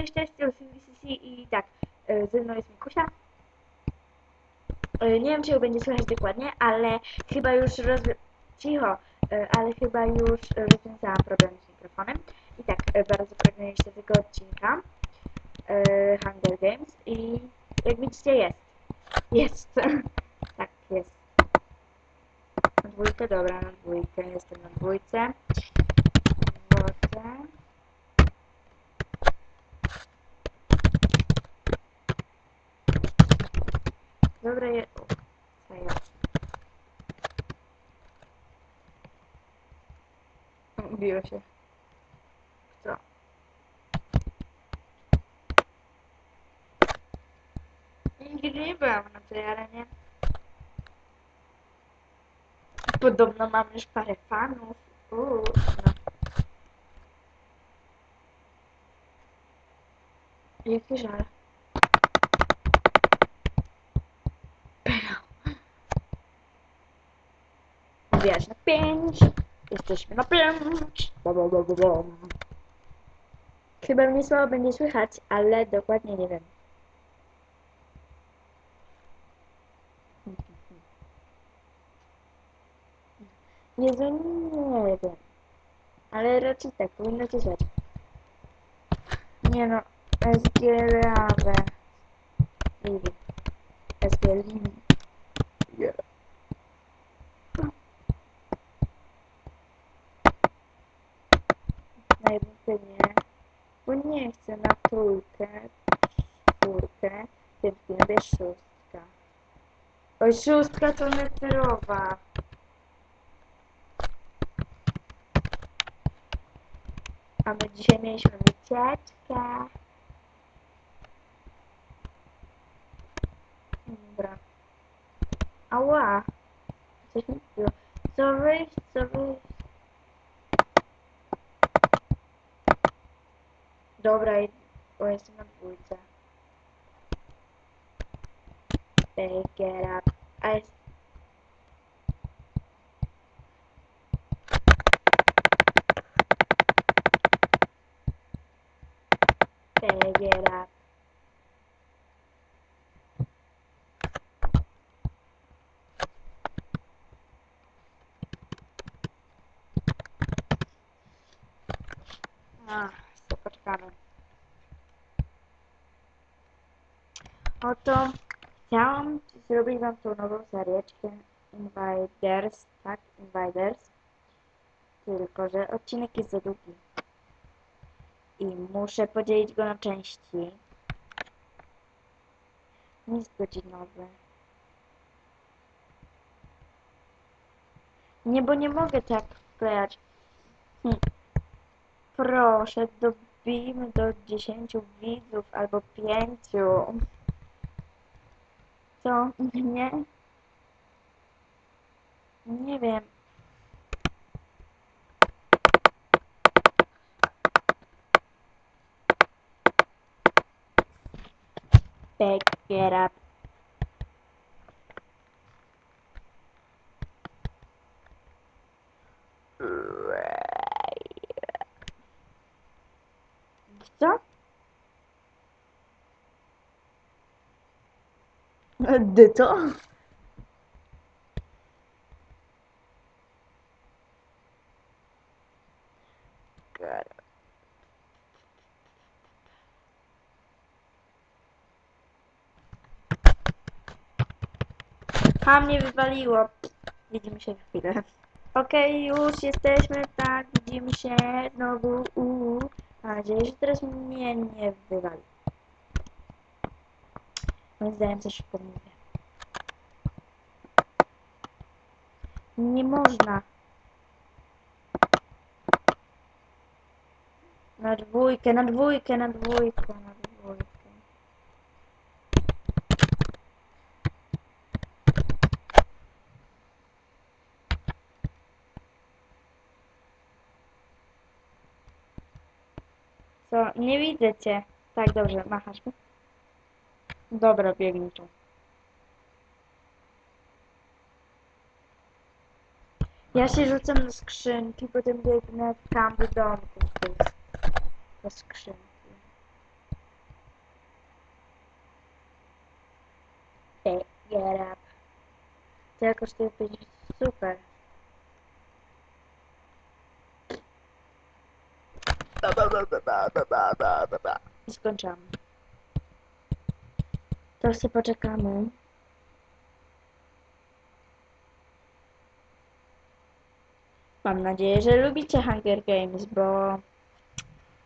Cześć, cześć, CC i tak, e, ze mną jest Mikusia. E, Nie wiem, czy ją będzie słychać dokładnie, ale chyba już roz... Cicho, e, ale chyba już rozwiązałam problem z mikrofonem. I tak, bardzo pragnę jeszcze tego odcinka Hunger Games i jak widzicie jest. Jest. tak, jest. Na dwójkę, dobra, na dwójkę, jestem na dwójce. Wodę. Dobra, je... O, co ja? Biło się. Co? Nigdy nie byłam na tej arenie. Podobno mam już parę fanów. Uuu, no. Jaki żal. Wbijać na 5. Jesteśmy na 5. Chyba mnie słabo będzie słychać, ale dokładnie nie wiem. Jezu, nie wiem. Ale raczej tak, powinno się słychać. Nie no, SGLAW. Livi. SGL Livi. Yeah. Na jedynkę nie. Bo nie chcę na trójkę, czwórkę, bierz szóstka. Oj, szóstka to meterowa. A my dzisiaj mieliśmy wycieczkę. Dobra. Ała. Co wyjść, co wyjść. Dobra, i- bo jestem na dwójce. Pick it up. A jest... Pick it up. A, to poczekamy. Oto chciałam zrobić wam tą nową serieczkę Invaders, tak? Invaders. Tylko, że odcinek jest za długi. I muszę podzielić go na części. Jest godzinowy. Nie, bo nie mogę tak wklejać. Hm. Proszę, dobijmy do 10 widzów albo 5. Co? Nie? Nie wiem. Pick it up. Gdy to? A mnie wywaliło. Widzimy się w chwilę. Okej, już jesteśmy, tak, widzimy się znowu. Uu. Mam nadzieję, że teraz mnie nie wywali. Moim zdaniem coś pomówię. Nie można. Na dwójkę, na dwójkę, na dwójkę, na dwójkę. Co? Nie widzę cię. Tak, dobrze, machasz mi? Dobra, biegnij tu. Ja się rzucam na skrzynki, potem biegnę tam do domku. Do skrzynki. Get up. To jakoś to będzie super. Ba, ba, ba, ba, ba, ba, ba, ba. I skończamy. To sobie poczekamy. Mam nadzieję, że lubicie Hunger Games, bo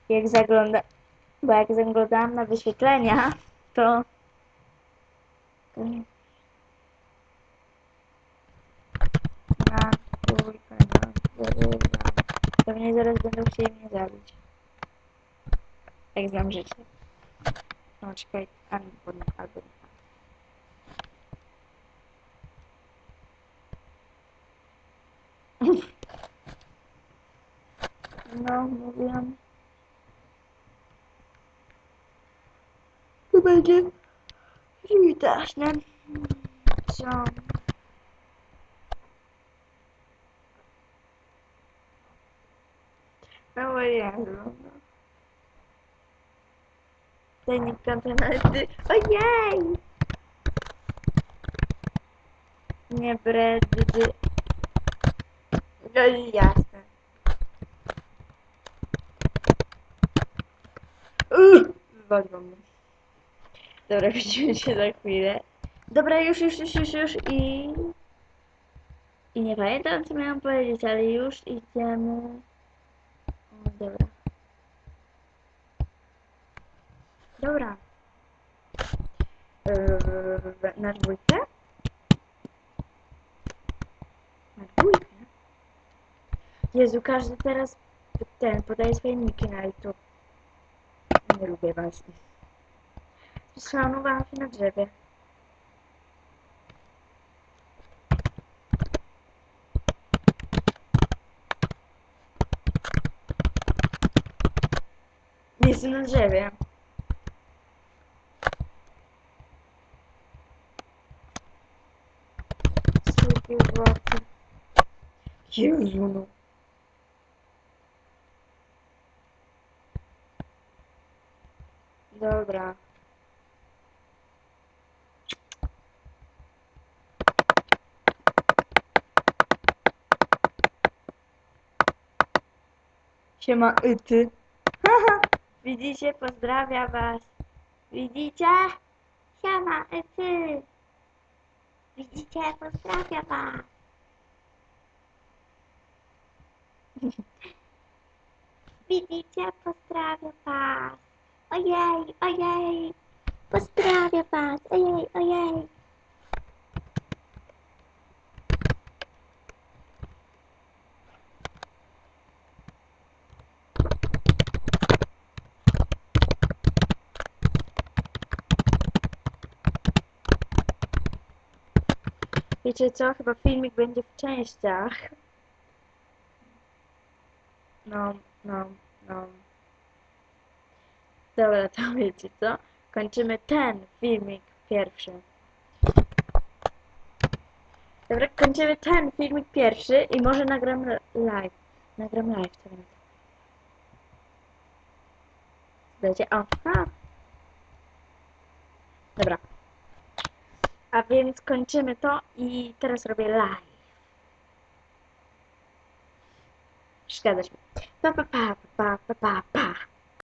jak zagląda, bo jak zaglądałam na wyświetlenia, to na na zarywa. Pewnie zaraz będą chcieli mnie zabić. Jak znam życie. No czekaj, albo nie, albo nie. No, mówiłam. To będzie straszne. Co? No Jezu. no. Tajnik kontenty. Ojej! Nie bredy. No jasne. Uuu, Wywaliło mnie. Dobra, widzimy się za chwilę. Dobra, już, już, już, już, już i... I nie pamiętam, co miałam powiedzieć, ale już idziemy... Dobra. Dobra. Yy, na dwójkę? Na dwójkę? Jezu, każdy teraz ten podaje swoje niki na YouTube. Nie lubię was. Szanowałam się na drzewie. Jestem na drzewie. Złoty. Jezu no. Dobra. Siema ty. Haha. Widzicie? Pozdrawiam was. Widzicie? Siema ty. Widzicie? Pozdrawiam was. Widzicie? Pozdrawiam was. Ojej, ojej. Pozdrawiam was. Ojej, ojej. Wiecie co? Chyba filmik będzie w częściach. No, no, no. Dobra, to wiecie co? Kończymy ten filmik pierwszy. Dobra, kończymy ten filmik pierwszy i może nagram live. Nagram live, co będzie. Będzie, o, a. Dobra. A więc kończymy to i teraz robię live. Zgadzasz mi. Pa, pa, pa, pa, pa, pa, pa.